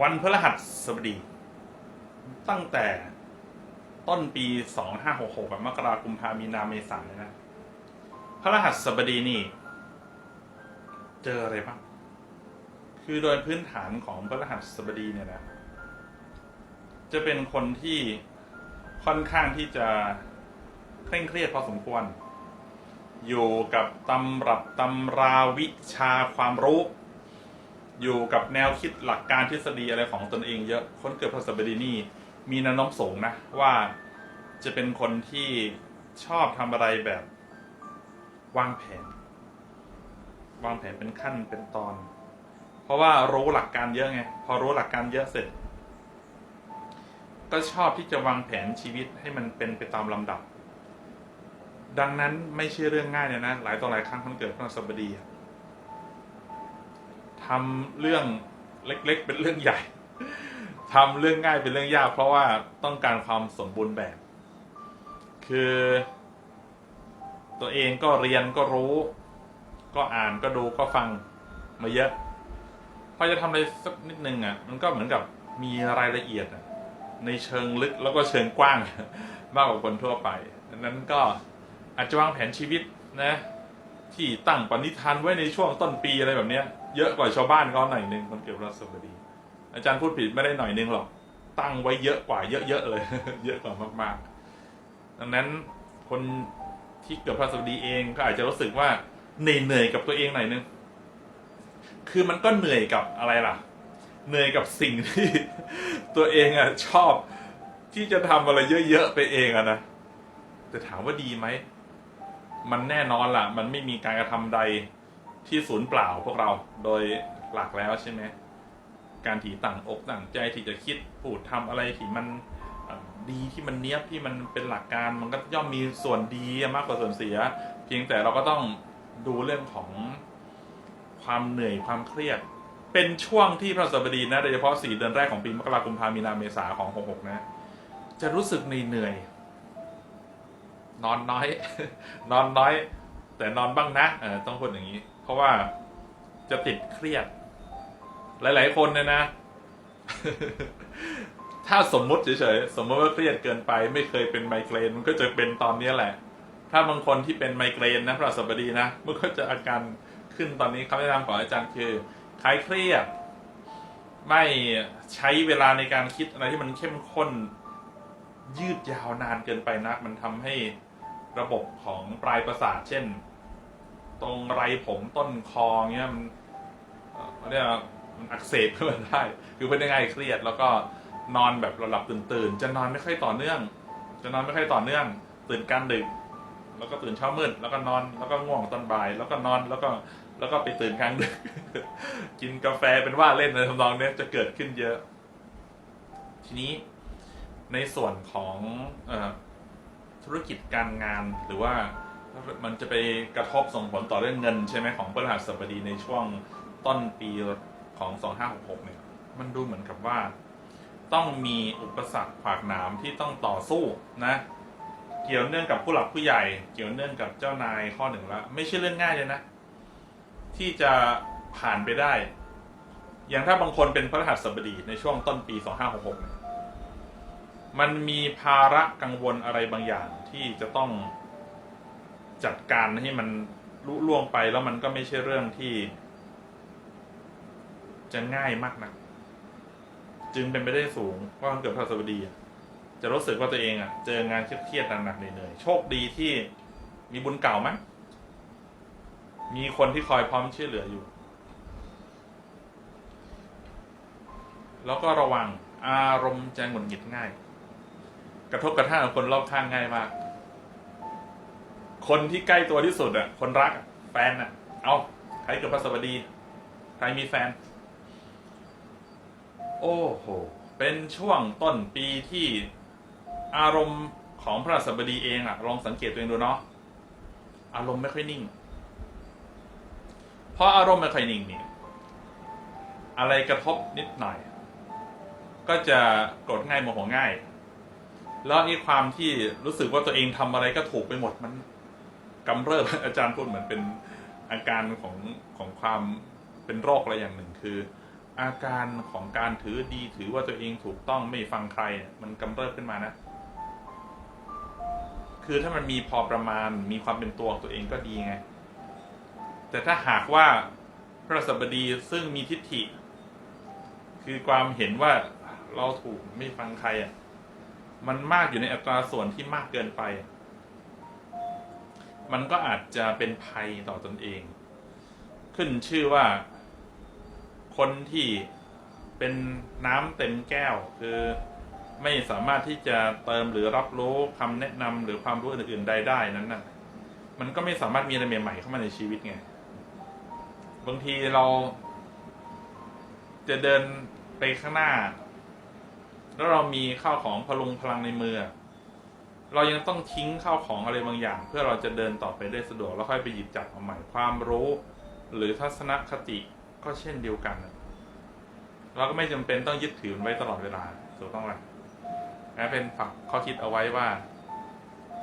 วันพฤหัสบดี ตั้งแต่ต้นปี2566แบบมกราคมกุมภามีนาเมษายนเลยนะพฤหัสบดีนี่ เจออะไรบ้าง คือโดยพื้นฐานของพฤหัสบดีเนี่ยนะ จะเป็นคนที่ค่อนข้างที่จะเคร่งเครียดพอสมควร อยู่กับตำรับตำราวิชาความรู้ อยู่กับแนวคิดหลักการทฤษฎีอะไรของตนเองเยอะ คนเกิดพฤหัสบดีนี่ มีแนวโน้มสูงนะ ว่าจะเป็นคนที่ชอบทำอะไรแบบวางแผน วางแผนเป็นขั้นเป็นตอน เพราะว่ารู้หลักการเยอะไง พอรู้หลักการเยอะเสร็จ ก็ชอบที่จะวางแผนชีวิตให้มันเป็นไปตามลำดับ ดังนั้นไม่ใช่เรื่องง่ายเลยนะ หลายต่อหลายครั้งคนเกิดพฤหัสบดีอะ ทำเรื่องเล็กๆ เป็นเรื่องใหญ่ทำเรื่องง่ายเป็นเรื่องยาก เพราะว่าต้องการความสมบูรณ์แบบ คือ ตัวเองก็เรียนก็รู้ ก็อ่านก็ดูก็ฟังมาเยอะพอจะทำอะไรสักนิดนึงอะ มันก็เหมือนกับมีรายละเอียดในเชิงลึกแล้วก็เชิงกว้าง มากกว่าคนทั่วไปดังนั้นก็อาจจะวางแผนชีวิตนะ ที่ตั้งปณิธานไว้ในช่วงต้นปีอะไรแบบเนี้ย เยอะกว่าชาวบ้านเขาหน่อยนึงคนเกิดราศบดี อาจารย์พูดผิดไม่ได้หน่อยนึงหรอก ตั้งไว้เยอะกว่า เยอะๆเลย เยอะกว่ามากๆ ดังนั้นคนที่เกิดพระสบดีเองก็อาจจะรู้สึกว่าเหนื่อยๆกับตัวเองหน่อยนึง คือมันก็เหนื่อยกับอะไรล่ะ เหนื่อยกับสิ่งที่ตัวเองอะชอบที่จะทำอะไรเยอะๆไปเองอะนะ แต่ถามว่าดีไหม มันแน่นอนล่ะ มันไม่มีการกระทำใด ที่ศูนย์เปล่าพวกเราโดยหลักแล้วใช่ไหมการที่ต่างอกต่างใจที่จะคิดพูดทำอะไรที่มันดีที่มันเนี้ยบที่มันเป็นหลักการมันก็ย่อมมีส่วนดีมากกว่าส่วนเสีย เพียงแต่เราก็ต้องดูเรื่องของความเหนื่อยความเครียด เป็นช่วงที่พระสบดีนะโดยเฉพาะสี่เดือนแรกของปีมกราคมพามีนาเมษาของ66นะ จะรู้สึกเหนื่อยนอนน้อย นอนน้อย แต่นอนบ้างนะเออต้องพูดอย่างนี้ ราะว่าจะติดเครียด หลาย ๆ คนเนี่ยนะ ถ้าสมมุติเฉยๆสมมติว่าเครียดเกินไป ไม่เคยเป็นไมเกรนมันก็จะเป็นตอนนี้แหละ ถ้าบางคนที่เป็นไมเกรนนะพระสัปดีนะมันก็จะอาการขึ้นตอนนี้คำแนะนำของอาจารย์คือคลายเครียด ไม่ใช้เวลาในการคิดอะไรที่มันเข้มข้นยืดยาวนานเกินไปนัก มันทำให้ระบบของปลายประสาทเช่น ตรงไรผมต้นคอเงี้ยมันเรียกมันอักเสบขึ้นมาได้ คือเป็นยังไงเครียด แล้วก็นอนแบบหลับๆตื่นจะนอนไม่ค่อยต่อเนื่อง จะนอนไม่ค่อยต่อเนื่อง ตื่นกลารดึก แล้วก็ตื่นเช้ามืดแล้วก็นอนแล้วก็ง่วงตอนบ่าย แล้วก็นอนแล้วก็แล้วก็ไปตื่นกลางดึก กินกาแฟเป็นว่าเล่นในทำนองเนี้ยจะเกิดขึ้นเยอะ ทีนี้ในส่วนของอธุรกิจการงานหรือว่า มันจะไปกระทบส่งผลต่อเรื่องเงินใช่ไหมของพฤหัสบดีในช่วงต้นปีของ2566เนี่ย มันดูเหมือนกับว่า ต้องมีอุปสรรคขวากหนามที่ต้องต่อสู้นะ เกี่ยวเนื่องกับผู้หลักผู้ใหญ่ เกี่ยวเนื่องกับเจ้านายข้อหนึ่งละไม่ใช่เรื่องง่ายเลยนะ ที่จะผ่านไปได้ อย่างถ้าบางคนเป็นพระรหัสบดีในช่วงต้นปี 2566เนี่ยมันมีภาระกังวลอะไรบางอย่างที่จะต้อง จัดการให้มันลุล่วงไปแล้วมันก็ไม่ใช่เรื่องที่ จะง่ายมากนะจึงเป็นไปได้สูงว่าคนเกิดพระรหัสดีจะรู้สึกว่าตัวเองอะ เจองานเครียดๆหนักๆเหนื่อยๆโชคดีที่มีบุญเก่ามั้ยมีคนที่คอยพร้อมช่วยเหลืออยู่ แล้วก็ระวังอารมณ์จะหงุดหงิดง่าย กระทบกระทั่งกับคนรอบข้างง่ายมาก คนที่ใกล้ตัวที่สุดอะ คนรักอะแฟนอะ เอาใครเกิดพระสบดี ใครมีแฟน โอ้โห เป็นช่วงต้นปีที่อารมณ์ของพระสบดีเองอะ ลองสังเกตตัวเองดูเนาะ อารมณ์ไม่ค่อยนิ่ง เพราะอารมณ์ไม่ค่อยนิ่งเนี่ย อะไรกระทบนิดหน่อย ก็จะโกรธง่ายโมโหง่าย แล้วไอ้ความที่รู้สึกว่าตัวเองทำอะไรก็ถูกไปหมดมัน กำเริบอาจารย์พูดเหมือนเป็นอาการของของความเป็นโรคอะไรอย่างหนึ่งคือ อาการของการถือดีถือว่าตัวเองถูกต้องไม่ฟังใครมันกำเริบขึ้นมานะ คือถ้ามันมีพอประมาณมีความเป็นตัวของตัวเองก็ดีไง แต่ถ้าหากว่าพระสัปดีซึ่งมีทิฏฐิ คือความเห็นว่าเราถูกไม่ฟังใครอะมันมากอยู่ในอัตราส่วนที่มากเกินไป มันก็อาจจะเป็นภัยต่อตนเอง ขึ้นชื่อว่าคนที่เป็นน้ำเต็มแก้ว คือไม่สามารถที่จะเติมหรือรับรู้คำแนะนำหรือความรู้อื่นๆใดได้นั้นน่ะ มันก็ไม่สามารถมีอะไรใหม่ๆเข้ามาในชีวิตไง บางทีเราจะเดินไปข้างหน้า แล้วเรามีข้าวของพลุงพลังในมือ เรายังต้องทิ้งข้าวของอะไรบางอย่าง เพื่อเราจะเดินต่อไปได้สะดวกแล้วค่อยไปหยิบจับเอาใหม่ความรู้ หรือทัศนคติก็เช่นเดียวกัน เราก็ไม่จำเป็นต้องยึดถือมันไว้ตลอดเวลาถูกต้องไหมนะเป็นฝักข้อคิดเอาไว้ว่า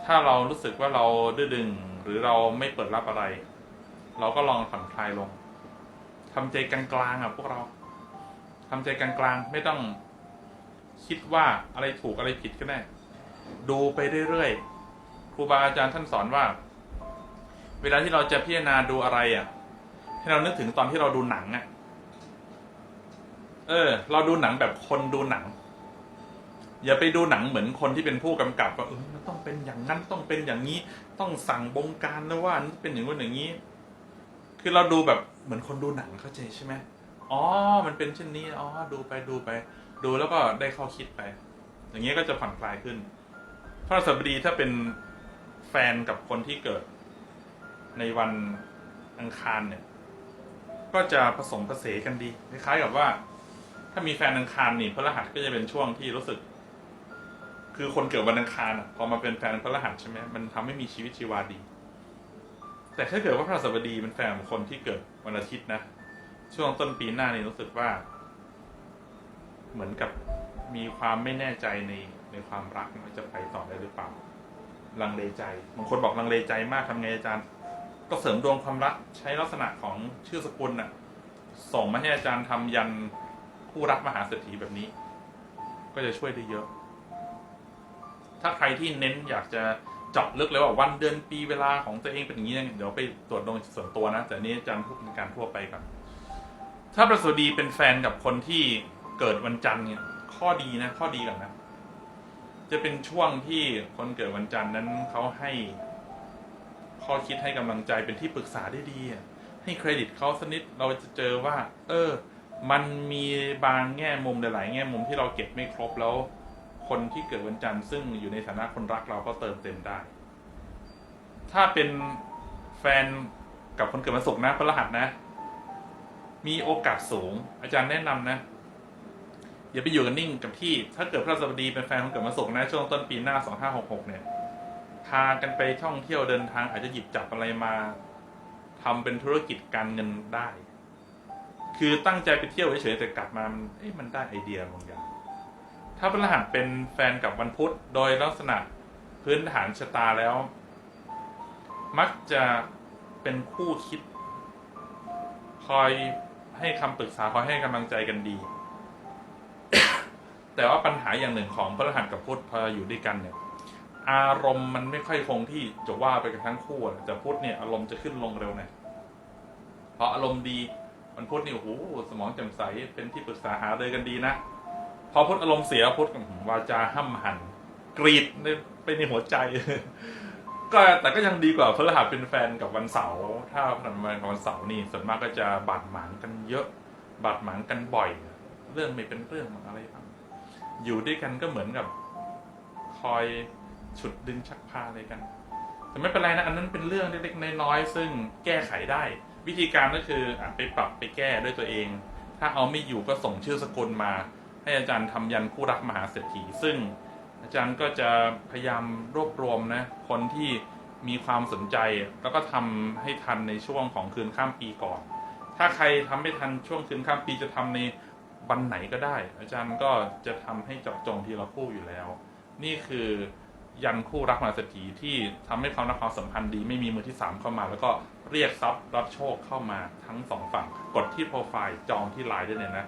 ถ้าเรารู้สึกว่าเราดื้อดึง หรือเราไม่เปิดรับอะไร เราก็ลองผ่อนคลายลงทำใจกลางๆอะพวกเราทำใจกลางๆไม่ต้องคิดว่าอะไรถูกอะไรผิดก็ได้ ดูไปเรื่อยๆ ครูบาอาจารย์ท่านสอนว่า เวลาที่เราจะพิจารณาดูอะไรอะ ให้เรานึกถึงตอนที่เราดูหนังอะ เออ เราดูหนังแบบคนดูหนัง อย่าไปดูหนังเหมือนคนที่เป็นผู้กำกับว่าเออมันต้องเป็นอย่างนั้นต้องเป็นอย่างนี้ ต้องสั่งบงการนะว่านี่เป็นอย่างนู้นอย่างนี้ คือเราดูแบบเหมือนคนดูหนังเข้าใจใช่ไหมอ๋อ มันเป็นเช่นนี้ อ๋อ ดูไปดูไป ดูแล้วก็ได้ข้อคิดไป อย่างเงี้ยก็จะผ่อนคลายขึ้น พระสัปดีถ้าเป็นแฟนกับคนที่เกิดในวันอังคารเนี่ย ก็จะผสมผสานกันดีคล้ายๆกับว่า ถ้ามีแฟนอังคารนี่พระรหัสก็จะเป็นช่วงที่รู้สึก คือคนเกิดวันอังคารอะพอมาเป็นแฟนพระรหัสใช่ไหมมันทำให้มีชีวิตชีวาดี แต่ถ้าเกิดว่าพระสัปดีเป็นแฟนของคนที่เกิดวันอาทิตย์นะช่วงต้นปีหน้านี่รู้สึกว่า เหมือนกับมีความไม่แน่ใจใน ในความรักว่าจะไปต่อได้หรือเปล่า ลังเลใจบางคนบอกลังเลใจมากทำไงอาจารย์ ก็เสริมดวงความรักใช้ลักษณะของชื่อสกุลน่ะ ส่งมาให้อาจารย์ทำยันคู่รักมหาเศรษฐีแบบนี้ ก็จะช่วยได้เยอะ ถ้าใครที่เน้นอยากจะเจาะลึกเลยว่าวันเดือนปีเวลาของตัวเองเป็นอย่างนี้เดี๋ยวไปตรวจดวงส่วนตัวนะแต่นี้อาจารย์พูดเป็นการทั่วไปก่อนถ้าประสวดีเป็นแฟนกับคนที่เกิดวันจันทร์เนี่ยข้อดีนะ ข้อดีก่อนนะ จะเป็นช่วงที่คนเกิดวันจันทร์นั้นเขาให้ข้อคิดให้กำลังใจเป็นที่ปรึกษาได้ดีให้เครดิตเขาสักนิดเราจะเจอว่า เออ มันมีบางแง่มุมหลาย ๆ แง่มุมที่เราเก็บไม่ครบแล้ว คนที่เกิดวันจันทร์ซึ่งอยู่ในฐานะคนรักเราก็เติมเต็มได้ ถ้าเป็นแฟนกับคนเกิดวันศุกร์นะพฤหัสนะ มีโอกาสสูง อาจารย์แนะนำนะ อย่าไปอยู่กันนิ่งกับที่ ถ้าเกิดพระสัปดีเป็นแฟนคนเกิดวันศุกร์นะช่วงต้นปีหน้า 2566 เนี่ย พากันไปท่องเที่ยวเดินทางอาจจะหยิบจับอะไรมาทำเป็นธุรกิจการเงินได้ คือตั้งใจไปเที่ยวเฉยๆแต่กลับมามันเอ๊ะมันได้ไอเดียบางอย่าง ถ้าพฤหัสเป็นแฟนกับวันพุธโดยลักษณะพื้นฐานชะตาแล้ว มักจะเป็นคู่คิด คอยให้คำปรึกษาคอยให้กำลังใจกันดี แต่ว่าปัญหาอย่างหนึ่งของพฤหัสกับพุทธพออยู่ด้วยกันเนี่ย อารมณ์มันไม่ค่อยคงที่จะว่าไปกันทั้งคู่แต่พุทธเนี่ยอารมณ์จะขึ้นลงเร็วหน่อยเพราะอารมณ์ดีมันพุทธนี่โอ้โหสมองแจ่มใสเป็นที่ปรึกษาหาเลยกันดีนะพอพุทธอารมณ์เสียพุทธก็วาจาห้ำหัน กรีดไปในหัวใจ ก็แต่ก็ยังดีกว่าพฤหัสเป็นแฟนกับวันเสาร์ถ้าพันมากับวันเสาร์นี่ส่วนมากก็จะบาดหมางกันเยอะบาดหมางกันบ่อย เรื่องไม่เป็นเรื่องอะไรบ้าง อยู่ด้วยกันก็เหมือนกับคอยฉุดดึงชักพาอะไรกัน แต่ไม่เป็นไรนะ อันนั้นเป็นเรื่องเล็กๆน้อยๆซึ่งแก้ไขได้ วิธีการก็คืออไปปรับไปแก้ด้วยตัวเอง ถ้าเอาไม่อยู่ก็ส่งชื่อสกุลมา ให้อาจารย์ทำยันคู่รักมหาเศรษฐีซึ่งอาจารย์ก็จะพยายามรวบรวมนะคนที่มีความสนใจแล้วก็ทำให้ทันในช่วงของคืนข้ามปีก่อน ถ้าใครทำไม่ทันช่วงคืนข้ามปีจะทำใน วันไหนก็ได้ อาจารย์ก็จะทำให้เจาะจงทีละคู่อยู่แล้ว นี่คือยันคู่รักมหาเศรษฐีที่ทำให้ความรักความสัมพันธ์ดีไม่มีมือที่สามเข้ามา แล้วก็เรียกทรัพย์รับโชคเข้ามาทั้งสองฝั่ง กดที่โปรไฟล์จองที่ไลน์ได้เลยนะ